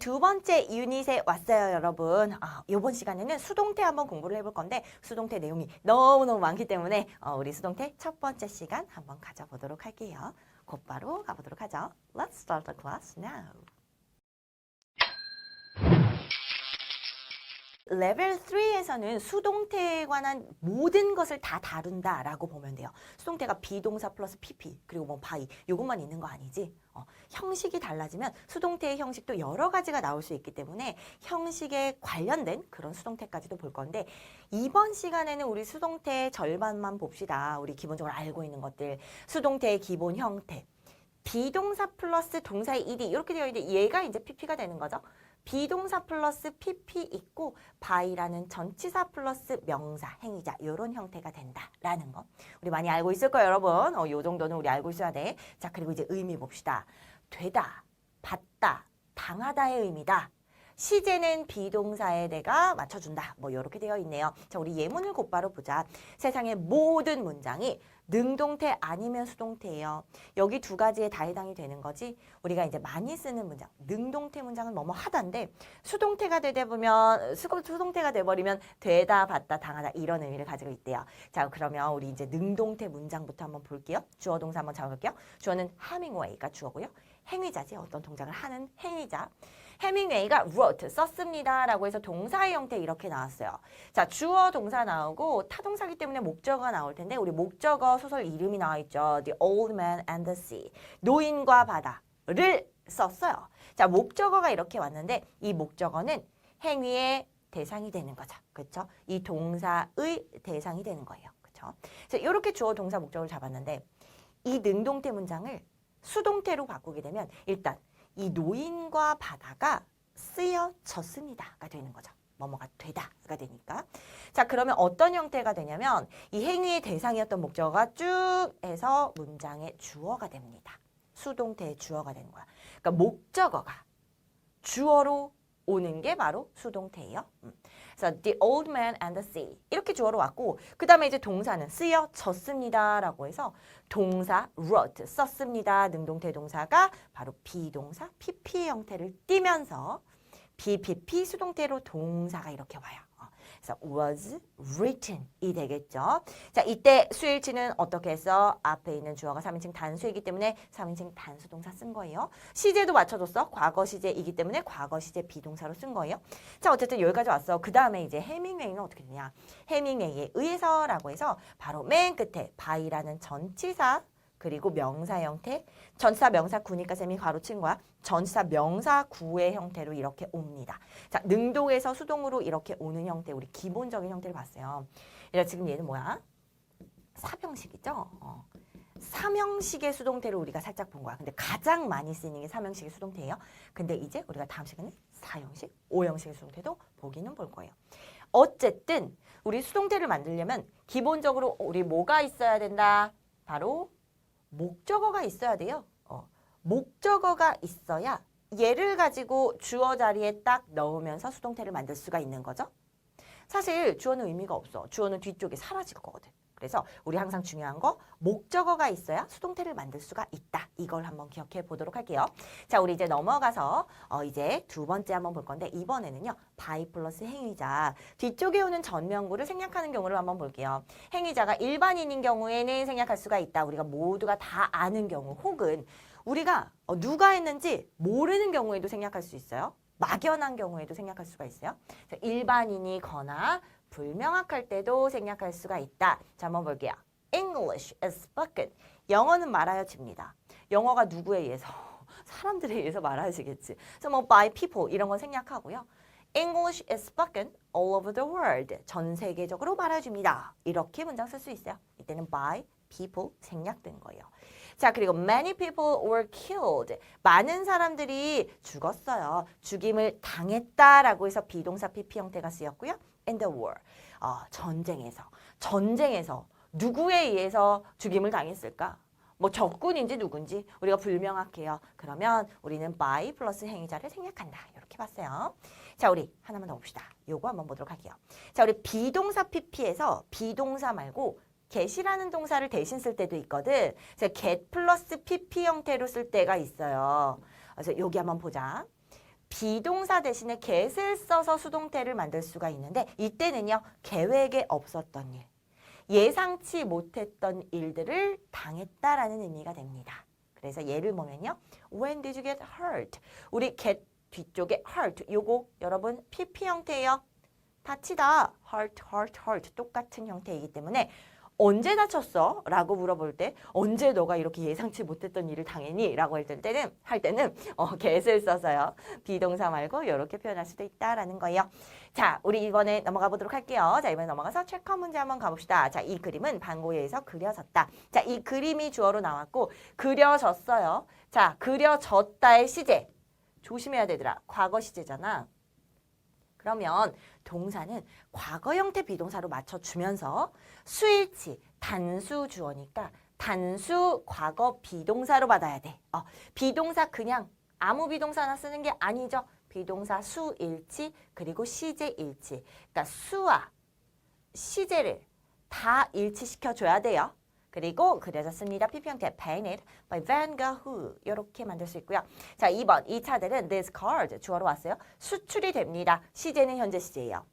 두 번째 유닛에 왔어요, 여러분. 아, 이번 시간에는 수동태 한번 공부를 해볼 건데 수동태 내용이 너무너무 많기 때문에 어, 우리 수동태 첫 번째 시간 한번 가져보도록 할게요. 곧바로 가보도록 하죠. Let's start the class now. 레벨 3에서는 수동태에 관한 모든 것을 다 다룬다라고 보면 돼요. 수동태가 비동사 플러스 PP 그리고 뭐 바이 요것만 있는 거 아니지? 어, 형식이 달라지면 수동태의 형식도 여러 가지가 나올 수 있기 때문에 형식에 관련된 그런 수동태까지도 볼 건데 이번 시간에는 우리 수동태의 절반만 봅시다. 우리 기본적으로 알고 있는 것들 수동태의 기본 형태 비동사 플러스 동사의 ed 이렇게 되어 있는데 얘가 이제 pp가 되는 거죠. 비동사 플러스 pp 있고 by라는 전치사 플러스 명사 행위자 이런 형태가 된다라는 거. 우리 많이 알고 있을 거예요 여러분. 어, 요 정도는 우리 알고 있어야 돼 자 그리고 이제 의미 봅시다. 되다 받다 당하다의 의미다 시제는 비동사에 내가 맞춰준다 뭐 이렇게 되어 있네요 자 우리 예문을 곧바로 보자 세상의 모든 문장이 능동태 아니면 수동태예요. 여기 두 가지에 다 해당이 되는 거지. 우리가 이제 많이 쓰는 문장, 능동태 문장은 뭐뭐 하다인데 수동태가 되다 보면 수, 수동태가 돼 버리면 되다, 받다, 당하다 이런 의미를 가지고 있대요. 자, 그러면 우리 이제 능동태 문장부터 한번 볼게요. 주어 동사 한번 잡아볼게요. 주어는 하밍웨이가 주어고요. 행위자지 어떤 동작을 하는 행위자. 해밍웨이가 wrote 썼습니다 라고 해서 동사의 형태 이렇게 나왔어요. 자 주어 동사 나오고 타동사기 때문에 목적어가 나올 텐데 우리 목적어 소설 이름이 나와 있죠. The Old Man and the Sea 노인과 바다를 썼어요. 자 목적어가 이렇게 왔는데 이 목적어는 행위의 대상이 되는 거죠. 그렇죠? 이 동사의 대상이 되는 거예요. 그렇죠? 자 이렇게 주어 동사 목적을 잡았는데 이 능동태 문장을 수동태로 바꾸게 되면 일단 이 노인과 바다가 쓰여졌습니다가 되는 거죠. 뭐뭐가 되다가 되니까. 자, 그러면 어떤 형태가 되냐면 이 행위의 대상이었던 목적어가 쭉 해서 문장의 주어가 됩니다. 수동태의 주어가 되는 거야. 그러니까 목적어가 주어로 오는 게 바로 수동태예요. 음. 그래서 the old man and the sea 이렇게 주어로 왔고 그 다음에 이제 동사는 쓰여졌습니다라고 해서 동사 wrote 썼습니다. 능동태 동사가 바로 비동사 pp 형태를 띠면서 BPP 수동태로 동사가 이렇게 와요. 어, 그래서 was written이 되겠죠. 자, 이때 수일치는 어떻게 해서 앞에 있는 주어가 3인칭 단수이기 때문에 3인칭 단수 동사 쓴 거예요. 시제도 맞춰줬어. 과거 시제이기 때문에 과거 시제 비동사로 쓴 거예요. 자, 어쨌든 여기까지 왔어. 그 다음에 이제 해밍웨이는 어떻게 되냐. 해밍웨이에 의해서라고 해서 바로 맨 끝에 by라는 전치사 그리고 명사 형태, 전치사 명사 구니까 쌤이 가로친 거야. 전치사 명사 구의 형태로 이렇게 옵니다. 자, 능동에서 수동으로 이렇게 오는 형태, 우리 기본적인 형태를 봤어요. 이래 지금 얘는 뭐야? 사형식이죠. 어. 삼형식의 수동태를 우리가 살짝 본 거야. 근데 가장 많이 쓰이는 게 삼형식의 수동태예요. 근데 이제 우리가 다음 시간에 사형식, 오형식의 수동태도 보기는 볼 거예요. 어쨌든 우리 수동태를 만들려면 기본적으로 우리 뭐가 있어야 된다? 바로 목적어가 있어야 돼요. 어, 목적어가 있어야 얘를 가지고 주어 자리에 딱 넣으면서 수동태를 만들 수가 있는 거죠. 사실 주어는 의미가 없어. 주어는 뒤쪽에 사라질 거거든. 그래서 우리 항상 중요한 거 목적어가 있어야 수동태를 만들 수가 있다. 이걸 한번 기억해 보도록 할게요. 자, 우리 이제 넘어가서 어, 이제 두 번째 한번 볼 건데 이번에는요. 바이 플러스 행위자 뒤쪽에 오는 전명구를 생략하는 경우를 한번 볼게요. 행위자가 일반인인 경우에는 생략할 수가 있다. 우리가 모두가 다 아는 경우 혹은 우리가 어, 누가 했는지 모르는 경우에도 생략할 수 있어요. 막연한 경우에도 생략할 수가 있어요. 자, 일반인이거나 불명확할 때도 생략할 수가 있다. 자, 한번 볼게요. English is spoken. 영어는 말하여집니다. 영어가 누구에 의해서? 사람들에 의해서 말하여지겠지. 그래서 뭐 by people 이런 건 생략하고요. English is spoken all over the world. 전 세계적으로 말해줍니다. 이렇게 문장 쓸 수 있어요. 이때는 by people 생략된 거예요. 자, 그리고 many people were killed. 많은 사람들이 죽었어요. 죽임을 당했다라고 해서 비동사 PP 형태가 쓰였고요. in the war. 어, 전쟁에서. 전쟁에서 누구에 의해서 죽임을 당했을까? 뭐 적군인지 누군지 우리가 불명확해요. 그러면 우리는 by 플러스 행위자를 생략한다. 이렇게 봤어요. 자, 우리 하나만 더 봅시다. 요거 한번 보도록 할게요. 자, 우리 비동사 PP에서 비동사 말고 get이라는 동사를 대신 쓸 때도 있거든. 그래서 get 플러스 pp 형태로 쓸 때가 있어요. 그래서 여기 한번 보자. 비동사 대신에 get을 써서 수동태를 만들 수가 있는데 이때는요. 계획에 없었던 일, 예상치 못했던 일들을 당했다라는 의미가 됩니다. 그래서 예를 보면요. When did you get hurt? 우리 get 뒤쪽에 hurt 요거 여러분 PP 형태예요. 다치다 hurt hurt hurt 똑같은 형태이기 때문에 언제 다쳤어? 라고 물어볼 때 언제 너가 이렇게 예상치 못했던 일을 당했니? 라고 할 때는 할 때는 어, get을 써서요. 비동사 말고 이렇게 표현할 수도 있다라는 거예요. 자, 우리 이번에 넘어가 보도록 할게요. 자, 이번에 넘어가서 체크 문제 한번 가봅시다. 자, 이 그림은 반고에서 그려졌다. 자, 이 그림이 주어로 나왔고 그려졌어요. 자, 그려졌다의 시제. 조심해야 되더라. 과거 시제잖아. 그러면 동사는 과거 형태 비동사로 맞춰주면서 수일치 단수 주어니까 단수 과거 비동사로 받아야 돼. 어, 비동사 그냥 아무 비동사나 쓰는 게 아니죠. 비동사 수일치 그리고 시제일치. 그러니까 수와 시제를 다 일치시켜 줘야 돼요. 그리고 그려졌습니다. 형태 painted by Van Gogh 이렇게 만들 수 있고요. 자, 2번 이 차들은 this card 주어로 왔어요. 수출이 됩니다. 시제는 현재 시제예요.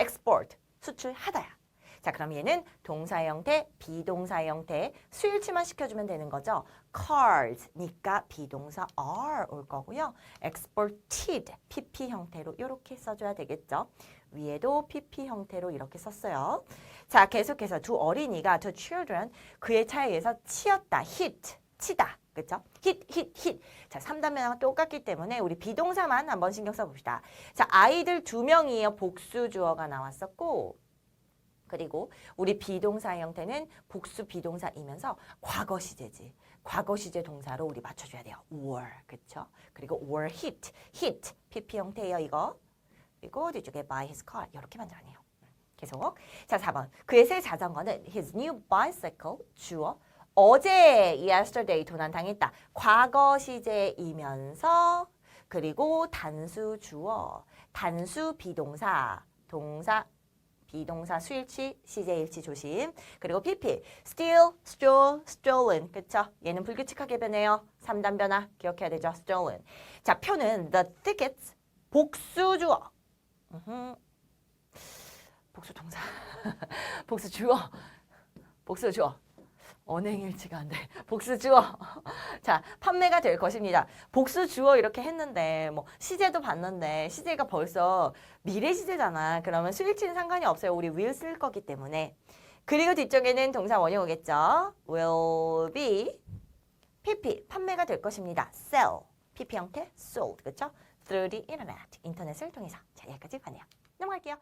export 수출하다야. 자, 그럼 얘는 동사 형태, 비동사 형태 수일치만 시켜주면 되는 거죠. cards니까 비동사 are 올 거고요. exported pp 형태로 이렇게 써줘야 되겠죠. 위에도 pp 형태로 이렇게 썼어요. 자, 계속해서 두 어린이가 two children 그의 차에 의해서 치였다, hit, 치다. 그렇죠? hit, hit, hit. 자, 3단면하고 똑같기 때문에 우리 비동사만 한번 신경 써 봅시다. 자, 아이들 두 명이에요. 복수 주어가 나왔었고 그리고 우리 비동사 형태는 복수 비동사이면서 과거 시제지. 과거 시제 동사로 우리 맞춰줘야 돼요. were, 그렇죠? 그리고 were hit, hit, pp 형태예요, 이거. 그리고 뒤쪽에 by his car 이렇게 만들어내요. 계속. 자, 4번. 그의 새 자전거는 his new bicycle 주어 어제 yesterday 도난당했다. 과거 시제이면서 그리고 단수 주어, 단수 비동사, 동사 비동사 수일치, 시제일치 조심. 그리고 PP, steal, stole, stolen. 그쵸? 얘는 불규칙하게 변해요. 3단 변화 기억해야 되죠. stolen. 자, 표는 the tickets, 복수 주어. 복수 동사. 복수 주어. 복수 주어. 언행일치가 안 돼. 복수 주어. 자, 판매가 될 것입니다. 복수 주어 이렇게 했는데 뭐 시제도 봤는데 시제가 벌써 미래 시제잖아. 그러면 수일치는 상관이 없어요. 우리 will 쓸 거기 때문에. 그리고 뒤쪽에는 동사 원이 오겠죠. will be pp 판매가 될 것입니다. sell pp 형태 sold 그렇죠? Through the internet 인터넷을 통해서 자 여기까지 가네요. 넘어갈게요.